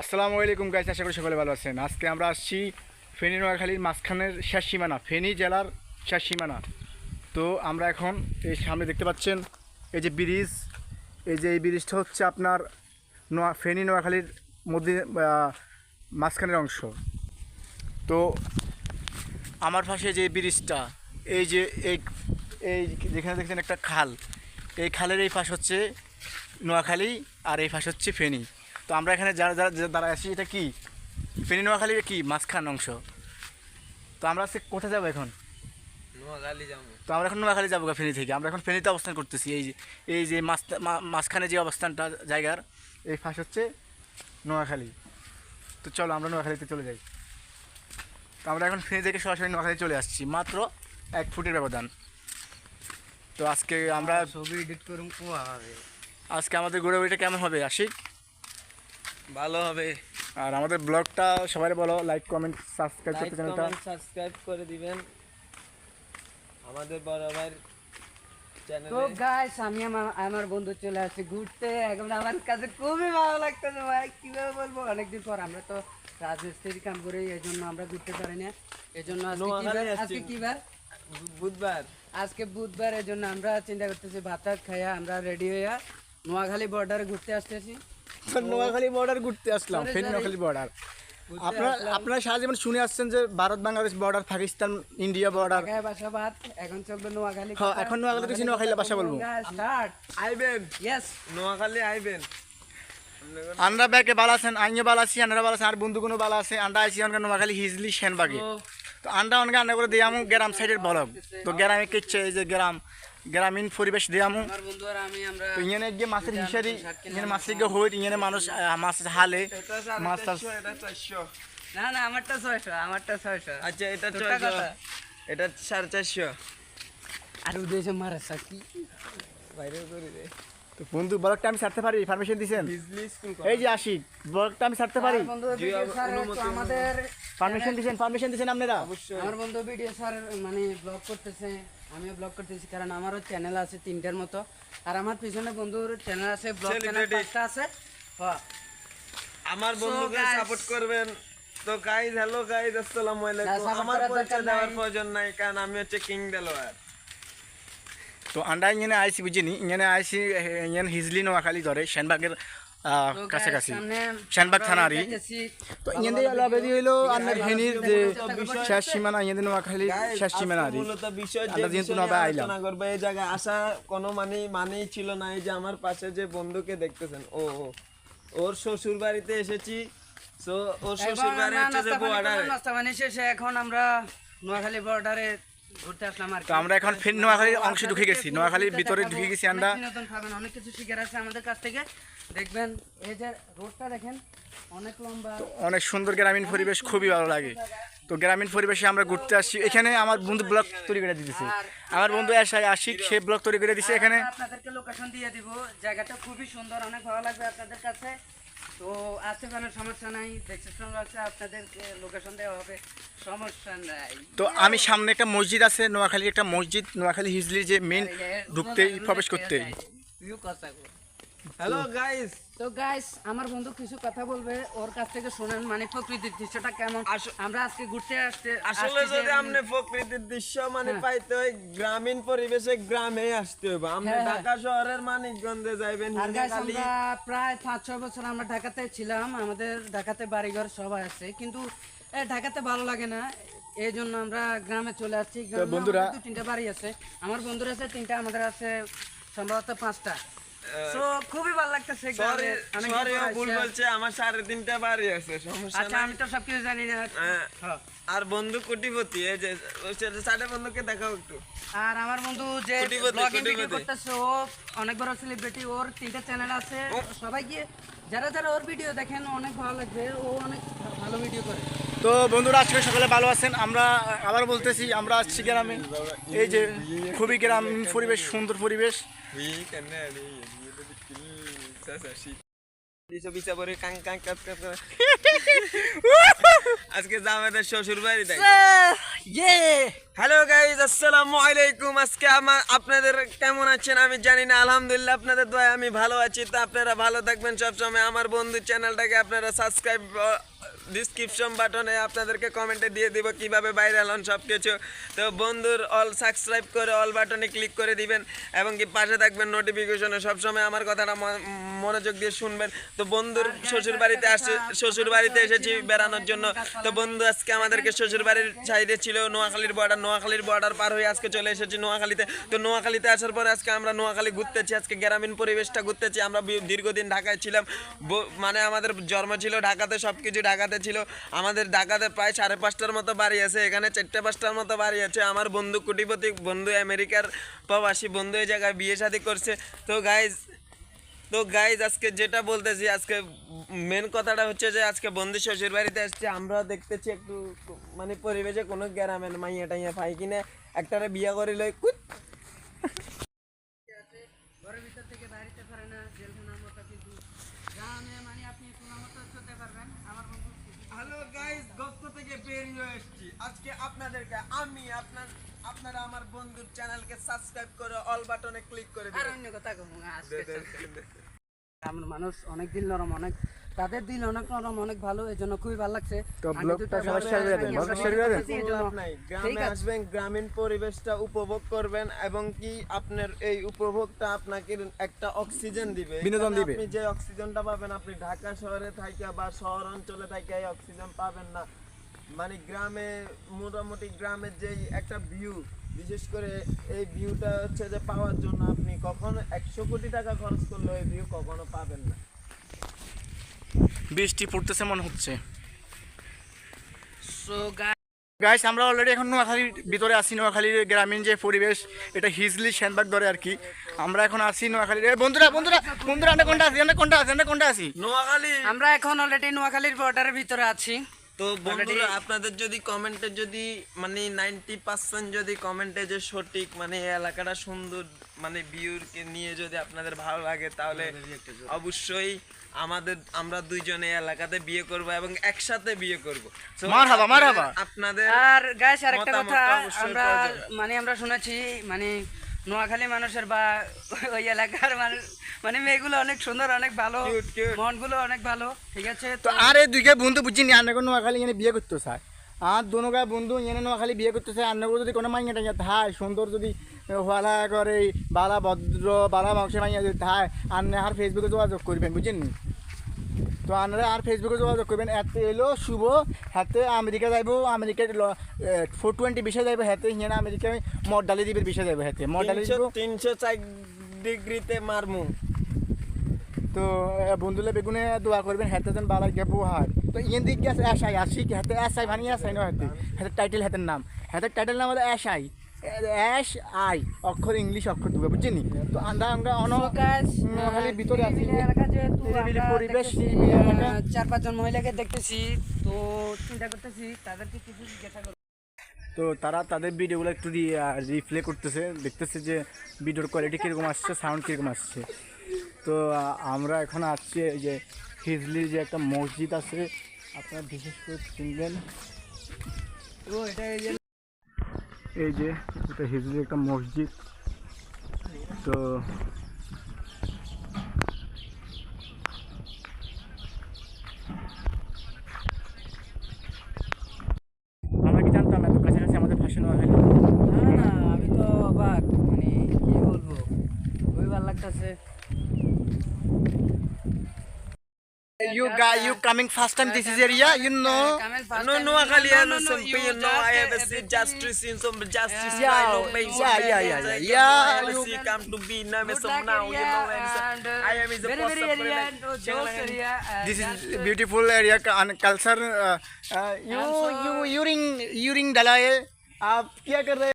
আসসালামু আলাইকুম গাইস আশা করি সকলে ভালো আছেন। আজকে আমরা আসছি ফেনী নোয়াখালীর মাঝখানের শেষ সীমানা, ফেনী জেলার শেষ সীমানা। তো আমরা এখন এই সামনে দেখতে পাচ্ছেন, এই যে ব্রিজ, এই যে এই ব্রিজটা হচ্ছে আপনার নোয়া, ফেনী নোয়াখালীর মধ্যে মাঝখানের অংশ। তো আমার পাশে যে ব্রিজটা, এই যে এই এই যেখানে দেখছেন একটা খাল, এই খালের এই পাশ হচ্ছে নোয়াখালী আর এই পাশ হচ্ছে ফেনী। তো আমরা এখানে যারা যারা দাঁড়ায় আছি এটা কি? ফেনী নোয়াখালীর কি? মাঝখান অংশ। তো আমরা আজকে কোথায় যাব এখন? তো আমরা এখন নোয়াখালী যাব ফেনী থেকে। আমরা এখন ফেনীতে অবস্থান করতেছি। এই যে এই যে মাঝখানে যে অবস্থানটা জায়গার এই পাশ হচ্ছে নোয়াখালী। তো চলো আমরা নোয়াখালীতে চলে যাই। তো আমরা এখন ফেনী থেকে সরাসরি নোয়াখালী চলে আসছি। মাত্র এক ফুটের ব্যবধান। তো আজকে আমরা ছবি এডিট করুন আজকে আমাদের ঘোরাঘুরিটা কেমন হবে আশিক? ভালো হবে। আর আমাদের ব্লগটা সবাই বলো লাইক কমেন্ট সাবস্ক্রাইব করতে চ্যানেলটা সাবস্ক্রাইব করে দিবেন। আমাদের বড় ভাইয়ের তো গাইস আমি আমার আমার বন্ধু চলে আসছে ঘুরতে। এখন আমার কাছে খুবই ভালো লাগতেছে ভাই কীভাবে বলব? অনেকদিন পর আমরা তো রাজমিস্ত্রি কাম করি এই জন্য আমরা ঘুরতে পারি না। এই জন্য আজকে কি বার? আজকে কি বুধবার। আজকে বুধবার এই জন্য আমরা চিন্তা করতেছি ভাত খাইয়া আমরা রেডি হইয়া নোয়াখালী বর্ডারে ঘুরতে আসতেছি। তো নোয়াখালী বর্ডার ঘুরতে আসলাম sorry. নোয়াখালী বর্ডার আপনারা। আপনারা সারা জীবন শুনে আসছেন যে Bharat Bangladesh border Pakistan India border এখন চলবে নোয়াখালী হ্যাঁ, এখন নোয়াখালী থেকে নোয়াখালী ভাষা বলব। আইবেন? ইয়েস নোয়াখালী আইবেন। আমরা ব্যাকে বালা আছেন আইনে বালা আছি আন্ডারা বালা আছে আর বন্ধু কোনো বালা আছে আন্ডা আছি অনকা নোয়াখালী হিজলি সেনবাগে। তো আন্ডা অনকা আন্ডা করে দিয়ামু গ্রাম সাইডের বলক। তো গ্রামে কিচ্ছে এই যে গ্রাম গ্রামীণ পরিবেশ দিয়ে ইঞ্জনে গিয়ে মাছের হিসারি ইঞ্জনে মাছের গিয়ে হইট ইঞ্জনে মানুষ মাছ হালে। মাছ না না আমারটা ছয়শো আমারটা ছয়শো। আচ্ছা এটা ছয়শো। এটা সাড়ে চারশো। আর উদয় মারা সাকি বাইরে করে দেয় তো বন্ধু ব্লগটা আমি ছাড়তে পারি? পারমিশন দিছেন? এই যে আশিক ব্লগটা আমি ছাড়তে পারি? আমাদের পারমিশন দিছেন পারমিশন দিছেন আপনারা? অবশ্যই। আমার বন্ধু ভিডিও স্যার মানে ব্লগ করতেছে আমিও ব্লগ করতেছি কারণ আমারও চ্যানেল আছে তিনটার মতো। আর আমার পিছনে বন্ধুর চ্যানেল আছে ব্লগ চ্যানেল. পাঁচটা আছে। হ্যাঁ আমার বন্ধুকে সাপোর্ট করবেন। তো গাইজ হ্যালো গাইজ আসসালামু আলাইকুম। আমার পরিচয় দেওয়ার প্রয়োজন নাই কারণ আমি হচ্ছে কিং দেলোয়ার। তো আন্ডা ইঞ্জনে আইসি বুঝিনি ইঞ্জনে আইসি ইঞ্জন হিজলি নোয়াখালী ধরে সেনবাগের কাছাকাছি। সেনবাগ তো আলাবেদি হেনির যে শেষ সীমানা নোয়াখালী শেষ আন্ডা যেহেতু নবে আইলাম। এই আসা কোনো মানে মানেই ছিল না এই যে আমার পাশে যে বন্ধুকে দেখতেছেন ও ওর শ্বশুর বাড়িতে এসেছি তো ওর শ্বশুর বাড়ি হচ্ছে যে এখন আমরা নোয়াখালী বর্ডারে ঘুরতে আসলাম আর তো আমরা এখন ফের নোয়াখালীর অংশে ঢুকে গেছি। নোয়াখালীর ভিতরে ঢুকে গেছি অনেক আমরা। পাবেন, অনেক কিছু শিখার আছে আমাদের কাছ থেকে। দেখবেন এই যে রোডটা দেখেন অনেক লম্বা। অনেক সুন্দর গ্রামীণ পরিবেশ খুবই ভালো লাগে। তো গ্রামীণ পরিবেশে আমরা ঘুরতে আসছি। এখানে আমার বন্ধু ব্লগ তৈরি করে দিতেছে। আমার বন্ধু এসাই আশিক সে ব্লগ তৈরি করে দিছে এখানে। আপনাদেরকে লোকেশন দিয়ে দিব। জায়গাটা খুবই সুন্দর অনেক ভালো লাগবে আপনাদের কাছে। তো আছে কোনো সমস্যা নাই রেজিস্ট্রেশন আছে আপনাদেরকে লোকেশন দেওয়া হবে সমস্যা নাই। তো আমি সামনে একটা মসজিদ আছে নোয়াখালী একটা মসজিদ নোয়াখালী হিজলি যে মেন ঢুকতে প্রবেশ করতে। হ্যালো গাইস তো গাইস আমার বন্ধু কিছু কথা বলবে ওর কাছ থেকে শোনেন মানে প্রকৃতির দৃশ্যটা কেমন? আমরা আজকে ঘুরতে আসতে আসলে যদি আপনি প্রকৃতির দৃশ্য মানে হ্যাঁ। পাইতে হয় গ্রামীণ পরিবেশে গ্রামে আসতে হবে আপনি হ্যাঁ, হ্যাঁ। ঢাকা শহরের মানিকগঞ্জে যাইবেন আর গাইস আমরা প্রায় পাঁচ ছ বছর আমরা ঢাকাতে ছিলাম আমাদের ঢাকাতে বাড়িঘর সবাই আছে কিন্তু ঢাকাতে ভালো লাগে না। এই জন্য আমরা গ্রামে চলে আসছি। বন্ধুরা- তিনটা বাড়ি আছে। আমার বন্ধুরা আছে তিনটা আমাদের আছে সম্ভবত পাঁচটা। খুবই ভালো লাগতেছে ভুল বলছে আমার সাড়ে তিনটা বাড়ি আছে সমস্যা আচ্ছা আমি তো সবকিছু জানি না। হ্যাঁ। আর বন্ধু কোটিপতি এই যে সাড়ে বন্ধুকে দেখাও একটু। আর আমার বন্ধু যে ব্লগিং ভিডিও করতেছে ও অনেক বড় সেলিব্রিটি ওর তিনটা চ্যানেল আছে। সবাই গিয়ে যারা যারা ওর ভিডিও দেখেন অনেক ভালো লাগবে। ও অনেক ভালো ভিডিও করে। তো বন্ধুরা, আজকে সকালে ভালো আছেন? আমরা, আবার বলতেছি, আমরা আসছি গ্রামে। এই যে, খুবই গ্রামীণ পরিবেশ, সুন্দর পরিবেশ। আজকে শ্বশুর বাড়ি ইয়ে। হ্যালো গাইজ আসসালামু আলাইকুম। আজকে আমার আপনাদের কেমন আছেন? আমি জানি না আলহামদুলিল্লাহ আপনাদের দয়া আমি ভালো আছি। তো আপনারা ভালো থাকবেন সবসময়। আমার বন্ধু চ্যানেলটাকে আপনারা সাবস্ক্রাইব ডিসক্রিপশন বাটনে আপনাদেরকে কমেন্টে দিয়ে দিব কীভাবে ভাইরাল হন সব কিছু তো বন্ধুর অল সাবস্ক্রাইব করে অল বাটনে ক্লিক করে দিবেন এবং কি পাশে থাকবেন নোটিফিকেশনে সবসময় আমার কথাটা মনোযোগ দিয়ে শুনবেন। তো বন্ধুর শ্বশুর বাড়িতে আসছে শ্বশুর বাড়িতে এসেছি বেড়ানোর জন্য। তো বন্ধু আজকে আমাদেরকে শ্বশুর বাড়ির সাইডে ছিল নোয়াখালীর বর্ডার নোয়াখালীর বর্ডার পার হয়ে আজকে চলে এসেছি নোয়াখালীতে। তো নোয়াখালীতে আসার পরে আজকে আমরা নোয়াখালী ঘুরতেছি, আজকে গ্রামীণ পরিবেশটা ঘুরতেছি। আমরা দীর্ঘদিন ঢাকায় ছিলাম। মানে আমাদের জন্ম ছিল ঢাকাতে সব কিছু ঢাকাতে ছিল। আমাদের ঢাকাতে প্রায় সাড়ে পাঁচটার মতো বাড়ি আছে, এখানে চারটে পাঁচটার মতো বাড়ি আছে। আমার বন্ধু কোটিপতি, বন্ধু আমেরিকার প্রবাসী, বন্ধু এই জায়গায় বিয়ে শাদী করছে। তো গাইজ তো গাইজ আজকে যেটা বলতেছি আজকে মেন কথাটা হচ্ছে যে আজকে বন্ধু শ্বশুর বাড়িতে আসছে। আমরা দেখতেছি একটু মানে পরিবেশে কোনো গ্রামের মাইয়া টাইয়া পাই কিনা একটারে বিয়া করে লই কুত। থেকে মানে হ্যালো গাইজ থেকে বেরিয়ে এসেছি। আজকে আপনাদেরকে আমি আপনার আপনারা আমার বন্ধুর চ্যানেলকে সাবস্ক্রাইব করে অল বাটনে ক্লিক করে আর অন্য কথা কমু আজকে মানুষ অনেক দিন নরম অনেক তাদের দিন অনেক নরম অনেক ভালো এই জন্য খুবই ভালো লাগছে। তো ব্লগটা সবাই করে দেন, করে দেন। গ্রামে আছে। আসবেন গ্রামীণ পরিবেশটা উপভোগ করবেন এবং কি আপনার এই উপভোগটা আপনাকে একটা অক্সিজেন দিবে। বিনোদন দিবে। আপনি যে অক্সিজেনটা পাবেন আপনি ঢাকা শহরে থাইকা বা শহর অঞ্চলে থাইকা এই অক্সিজেন পাবেন না। মানে গ্রামে মোটামুটি গ্রামের যে একটা ভিউ বিশেষ করে এই ভিউটা হচ্ছে যে পাওয়ার জন্য আপনি কখনো একশো কোটি টাকা খরচ করলে এই ভিউ কখনো পাবেন না। বৃষ্টি পড়তেছে মনে হচ্ছে। So, guys, গাইস আমরা অলরেডি এখন নোয়াখালীর ভিতরে আছি নোয়াখালীর গ্রামীণ যে পরিবেশ এটা হিজলি শ্যানবাগ ধরে আর কি। আমরা এখন আছি নোয়াখালীর বন্ধুরা বন্ধুরা বন্ধুরা আমরা কোনটা আছি? আমরা কোনটা আছি? আমরা কোনটা আছি? নোয়াখালী আমরা এখন অলরেডি নোয়াখালীর বর্ডারের ভিতরে আছি। তো বন্ধুরা আপনাদের যদি কমেন্টে যদি মানে নাইনটি পার্সেন্ট যদি কমেন্টে যে সঠিক মানে এই এলাকাটা সুন্দর মানে ভিউরকে নিয়ে যদি আপনাদের ভালো লাগে তাহলে অবশ্যই আমাদের আমরা দুইজনে এই এলাকাতে বিয়ে করব এবং একসাথে বিয়ে করব। মারহাবা, মারহাবা। আপনাদের আর গাইস আরেকটা কথা আমরা মানে আমরা শুনেছি মানে নোয়াখালী মানুষের বা ওই এলাকার মানুষ মানে মেয়েগুলো অনেক সুন্দর অনেক ভালো. মনগুলো অনেক ভালো ঠিক আছে? তো আরে দুইকে বন্ধু বুঝিনি আন্নাকে নোয়াখালী এনে বিয়ে করতে চায় আর দোনো গায়ে বন্ধু এনে নোয়াখালী বিয়ে করতে চায় আন্নাকে যদি কোনো মাইয়া টাইয়া থায় সুন্দর যদি হওয়ালা করে বালা ভদ্র বালা মাংসের মাইয়া যদি থায় আর ফেসবুকে যোগাযোগ করবেন বুঝছেন তো আপনারা আর ফেসবুকে যোগাযোগ করবেন। এতে এলো শুভ। হাতে আমেরিকা যাইব। আমেরিকার ফোর টোয়েন্টি বিষয় যাইব। হাতে হিয়ানা আমেরিকায় মদ ডালি দিবের বিষয় যাইব। হাতে মদ ডালি দিব তিনশো চার ডিগ্রিতে মারমু। তো বন্ধুলে বেগুনে দোয়া করবেন। হাতে যেন বালা গিয়ে হয় তো ইয়েন দিক গেছে এসআই আসি কি? হাতে এসআই ভানি এসআই নয় হাতে হাতের টাইটেল হাতের নাম। হাতের টাইটেল নাম হলো এসআই এস আই অক্ষর ইংলিশ অক্ষর দুটো বুঝছেন তো আমরা আমরা অন So guys, নোয়াখালীর ভিতরে আছি। পরিবেশ, চার পাঁচজন মহিলাকে দেখতেছি তো চিন্তা করতেছি তাদেরকে কিছু জিজ্ঞাসা তো তারা তাদের ভিডিওগুলো একটু রিপ্লে করতেছে দেখতেছে যে ভিডিওর কোয়ালিটি কীরকম আসছে সাউন্ড কীরকম আসছে। তো আমরা এখন আসছি এই যে হিজলির যে একটা মসজিদ আছে আপনারা বিশেষ করে চিনবেন। এই যে এটা হিজলির একটা মসজিদ। তো আমরা কি জানতাম এত কাছাকাছি আমাদের ভাষা নোয়াখালী না না আমি তো অবাক। মানে কি বলব? খুবই ভালো লাগতেছে। You guy, you coming first time this is area, you know? No, no, Akali, I know some you know, I have seen justice in some justice, Yeah, I know, based yeah, on yeah, that, yeah, I yeah, know, yeah, I you- see come to be now, Good some luck now, you area know, and so, and, uh, I am is a very, very post area and, uh, those area, uh, This just, is uh, beautiful area and culture. Uh, uh, you, Also- you, you ring, you ring डलाए आप क्या कर रहे